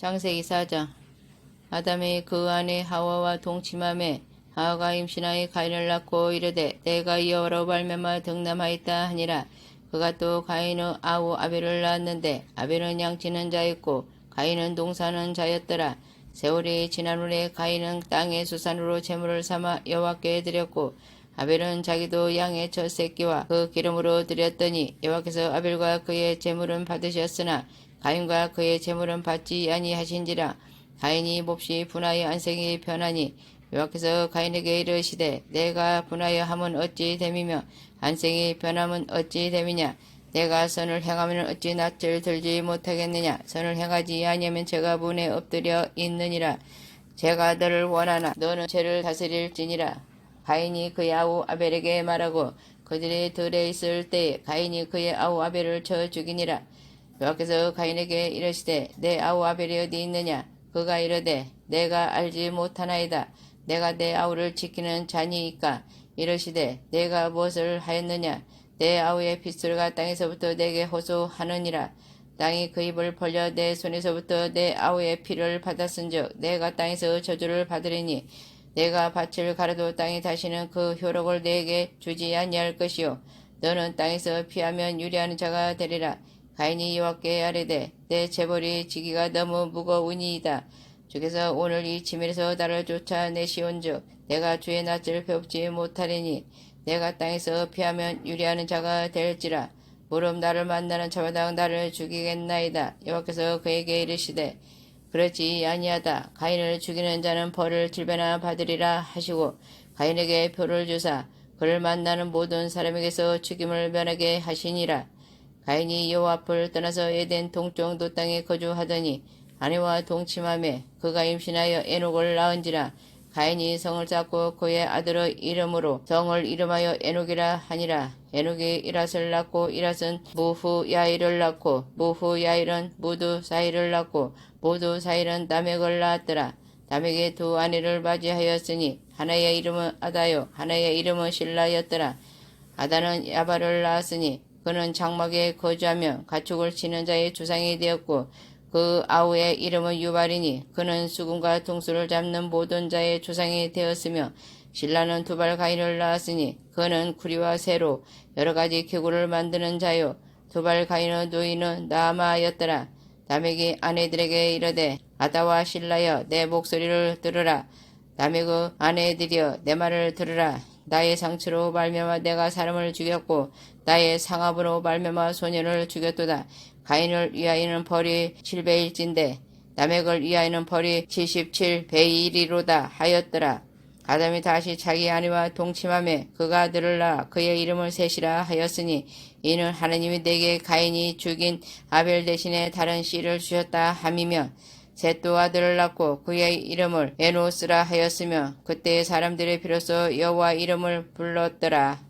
장세기 4장 아담이 그 아내 하와와 동침함에 하와가 임신하여 가인을 낳고 이르되 내가 여호와로 발매마 등남하였다 하니라. 그가 또 가인의 아우 아벨을 낳았는데 아벨은 양치는 자였고 가인은 동사는 자였더라. 세월이 지난 후에 가인은 땅의 수산으로 제물을 삼아 여호와께 드렸고 아벨은 자기도 양의 첫 새끼와 그 기름으로 드렸더니 여호와께서 아벨과 그의 제물은 받으셨으나 가인과 그의 제물은 받지 아니하신지라 가인이 몹시 분하여 안색이 변하니 여호와께서 가인에게 이르시되 내가 분하여 함은 어찌 됨이며 안색이 변함은 어찌 됨이냐? 내가 선을 행하면 어찌 낯을 들지 못하겠느냐? 선을 행하지 아니하면 제가 문에 엎드려 있느니라. 제가 너를 원하나 너는 죄를 다스릴지니라. 가인이 그의 아우 아벨에게 말하고 그들이 들에 있을 때에 가인이 그의 아우 아벨을 쳐 죽이니라 여호와께서 가인에게 이르시되 내 아우 아벨이 어디 있느냐? 그가 이르되 내가 알지 못하나이다. 내가 내 아우를 지키는 자니이까? 이르시되 내가 무엇을 하였느냐? 내 아우의 핏줄가 땅에서부터 내게 호소하느니라. 땅이 그 입을 벌려 내 손에서부터 내 아우의 피를 받았은즉 내가 땅에서 저주를 받으리니 내가 밭을 갈아도 땅이 다시는 그 효력을 내게 주지 아니할 것이요. 너는 땅에서 피하면 유리하는 자가 되리라 가인이 여호와께 아뢰되 내 재벌이 지기가 너무 무거우니이다. 주께서 오늘 이 지면에서 나를 쫓아내시온즉 내가 주의 낯을 배웁지 못하리니 내가 땅에서 피하면 유리하는 자가 될지라. 무릎 나를 만나는 자마다 나를 죽이겠나이다. 여호와께서 그에게 이르시되 그렇지 아니하다. 가인을 죽이는 자는 벌을 질배나 받으리라 하시고 가인에게 표를 주사 그를 만나는 모든 사람에게서 죽임을 면하게 하시니라 가인이 여호와 앞을 떠나서 에덴 동쪽 노 땅에 거주하더니 아내와 동침함에 그가 임신하여 에녹을 낳은지라 가인이 성을 쌓고 그의 아들의 이름으로 성을 이름하여 에녹이라 하니라. 에녹이 이랏을 낳고 이랏은 무후 야일을 낳고 무후 야일은 무두 사이를 낳고 무두 사이는 다맥을 낳았더라. 다맥이 두 아내를 맞이하였으니 하나의 이름은 아다요 하나의 이름은 신라였더라. 아다는 야발을 낳았으니 그는 장막에 거주하며 가축을 치는 자의 주상이 되었고 그 아우의 이름은 유발이니 그는 수금과 통수를 잡는 모든 자의 조상이 되었으며 신라는 두발 가인을 낳았으니 그는 구리와 새로 여러 가지 기구를 만드는 자요. 두발 가인의 노인은 나아마였더라. 다맥이 아내들에게 이르되 아다와 신라여 내 목소리를 들으라. 다맥의 아내들이여 내 말을 들으라 나의 상처로 말미암아 내가 사람을 죽였고 나의 상압으로 말미암아 소년을 죽였도다 가인을 위하여는 벌이 7배일진데 남액을 위하여는 벌이 77배이리로다 하였더라. 아담이 다시 자기 아내와 동침함에 그가 아들을 낳아 그의 이름을 셋이라 하였으니 이는 하나님이 내게 가인이 죽인 아벨 대신에 다른 씨를 주셨다 함이며 셋도 아들을 낳고 그의 이름을 에노스라 하였으며 그때의 사람들의 비로소 여호와 이름을 불렀더라.